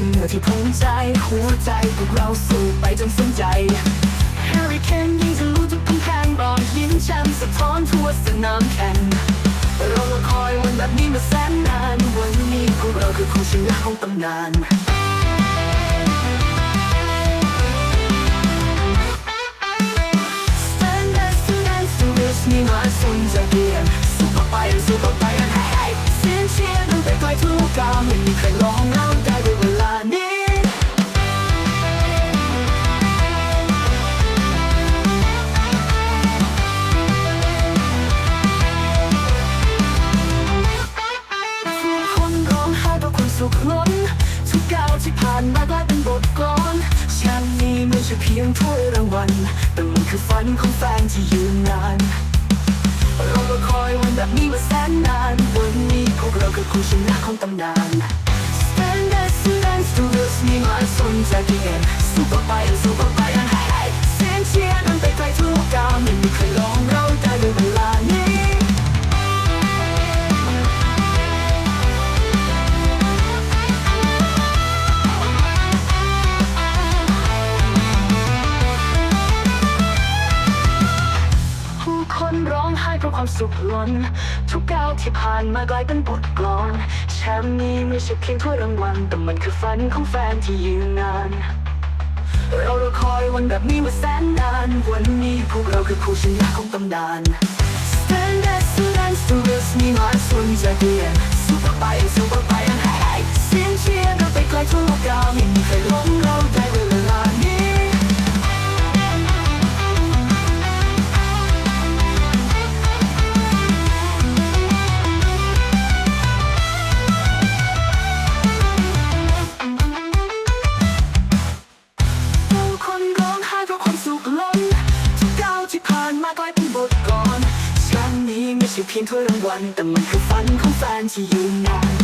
เป็นเหงื่อที่พุ่งใจ หัวใจพวกเราสู้ไปจนสิ้นใจแฮร์รี่เคนยิงทะลุทุกกำแพงรอยยิ้มแชมป์สะท้อนทั่วสนามแข่งเรารอคอยวันแบบนี้มาแสนนาน วันนี้พวกเราคือคู่ชนะของตำนาน Stand as to dance to this นี่มาสุนจะเรียนสู้ต่อไปสู้ต่อไปให้ให้เสียงเชียร์ดังไปไกลทุกกาไม่มีใครลองเร สุขล้น ทุกก้าวที่ผ่านมากลายเป็นบทกลอนแชมป์นี้ไม่ใช่เพียงถ้วยรางวัล แต่มันคือฝันของแฟนที่ยืนนาน เรารอคอยวันแบบนี้มาแสนนาน วันนี้พวกเราคือคู่ชนะของตำนาน Stand as students to this มีมาสนใจเพียงสู้ต่อไปสู้ต่อ ความสุขล้น ทุกก้าวที่ผ่านมากลายเป็นบทกลอนแชมป์นี้ไม่ใช่เพียงถ้วยรางวัลแต่มันคือฝันของแฟนที่ยืนนานเรารอคอยวันแบบนี้มาแสนนาน วันนี้พวกเราคือผู้ชนะของตำนาน Stand as students to this นี่มาสนใจเพียง เพียงถ้วยรางวัลแต่มันคือฝันของแฟนที่อยืนนาน